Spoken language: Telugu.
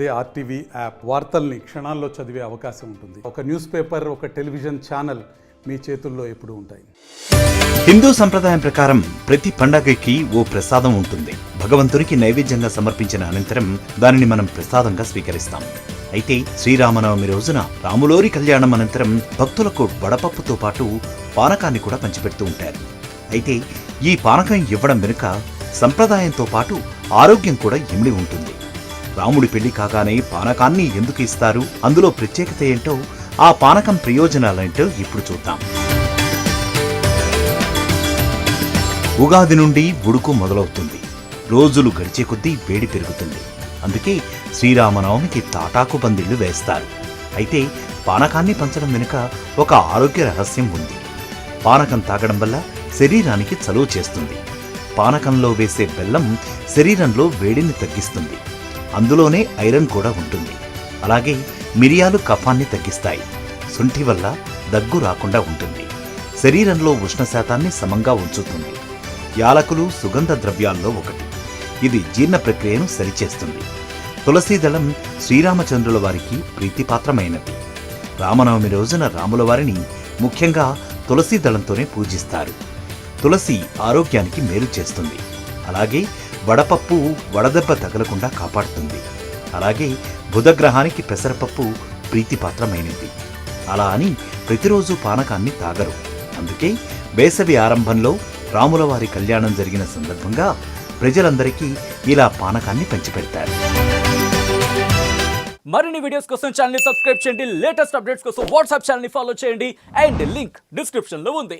అదే ఆర్టీవీ యాప్ వార్తల్ని క్షణాల్లో చదివే అవకాశం ఉంటుంది. ఒక న్యూస్ పేపర్ ఒక టెలివిజన్ ఛానల్ మీ చేతుల్లో ఎప్పుడు ఉంటాయి. హిందూ సంప్రదాయం ప్రకారం ప్రతి పండగకి ఓ ప్రసాదం ఉంటుంది. భగవంతునికి నైవేద్యంగా సమర్పించిన అనంతరం దానిని మనం ప్రసాదంగా స్వీకరిస్తాం. అయితే శ్రీరామనవమి రోజున రాములోరి కళ్యాణం అనంతరం భక్తులకు వడపప్పుతో పాటు పానకాన్ని కూడా పంచిపెడుతూ ఉంటారు. అయితే ఈ పానకం ఇవ్వడం వెనుక సంప్రదాయంతో పాటు ఆరోగ్యం కూడా ఇమిడి ఉంటుంది. రాముడి పెళ్ళి కాగానే పానకాన్ని ఎందుకు ఇస్తారు? అందులో ప్రత్యేకత ఏంటో ఆ పానకం ప్రయోజనాలేంటో ఇప్పుడు చూద్దాం. ఉగాది నుండి ఉడుకు మొదలవుతుంది. రోజులు గడిచే కొద్దీ వేడి పెరుగుతుంది. అందుకే శ్రీరామనవమికి తాటాకు పందిళ్ళు వేస్తారు. అయితే పానకాన్ని పంచడం వెనుక ఒక ఆరోగ్య రహస్యం ఉంది. పానకం తాగడం వల్ల శరీరానికి చలువ చేస్తుంది. పానకంలో వేసే బెల్లం శరీరంలో వేడిని తగ్గిస్తుంది. అందులోనే ఐరన్ కూడా ఉంటుంది. అలాగే మిరియాలు కఫాన్ని తగ్గిస్తాయి. శుంఠి వల్ల దగ్గు రాకుండా ఉంటుంది. శరీరంలో ఉష్ణ శాతాన్ని సమంగా ఉంచుతుంది. యాలకులు సుగంధ ద్రవ్యాల్లో ఒకటి. ఇది జీర్ణ ప్రక్రియను సరిచేస్తుంది. తులసీదళం శ్రీరామచంద్రుల వారికి ప్రీతిపాత్రమైనది. రామనవమి రోజున రాముల వారిని ముఖ్యంగా తులసీదళంతోనే పూజిస్తారు. తులసి ఆరోగ్యానికి మేలు చేస్తుంది. అలాగే వడపప్పు వడదెబ్బ తగలకుండా కాపాడుతుంది. అలాగే బుధగ్రహానికి పెసరపప్పు ప్రీతిపాత్రమైనది. అలా అని ప్రతిరోజు పానకాన్ని తాగరు. అందుకే వేసవి ఆరంభంలో రాములవారి కళ్యాణం జరిగిన సందర్భంగా ప్రజలందరికీ ఇలా పానకాన్ని పంచిపెడతారు. మరిన్ని వీడియోస్ కోసం ఛానల్ సబ్స్క్రైబ్ చేయండి. లేటెస్ట్ అప్డేట్స్ కోసం వాట్సాప్ ఛానల్ ఫాలో చేయండి. అండ్ లింక్ డిస్క్రిప్షన్లో ఉంది.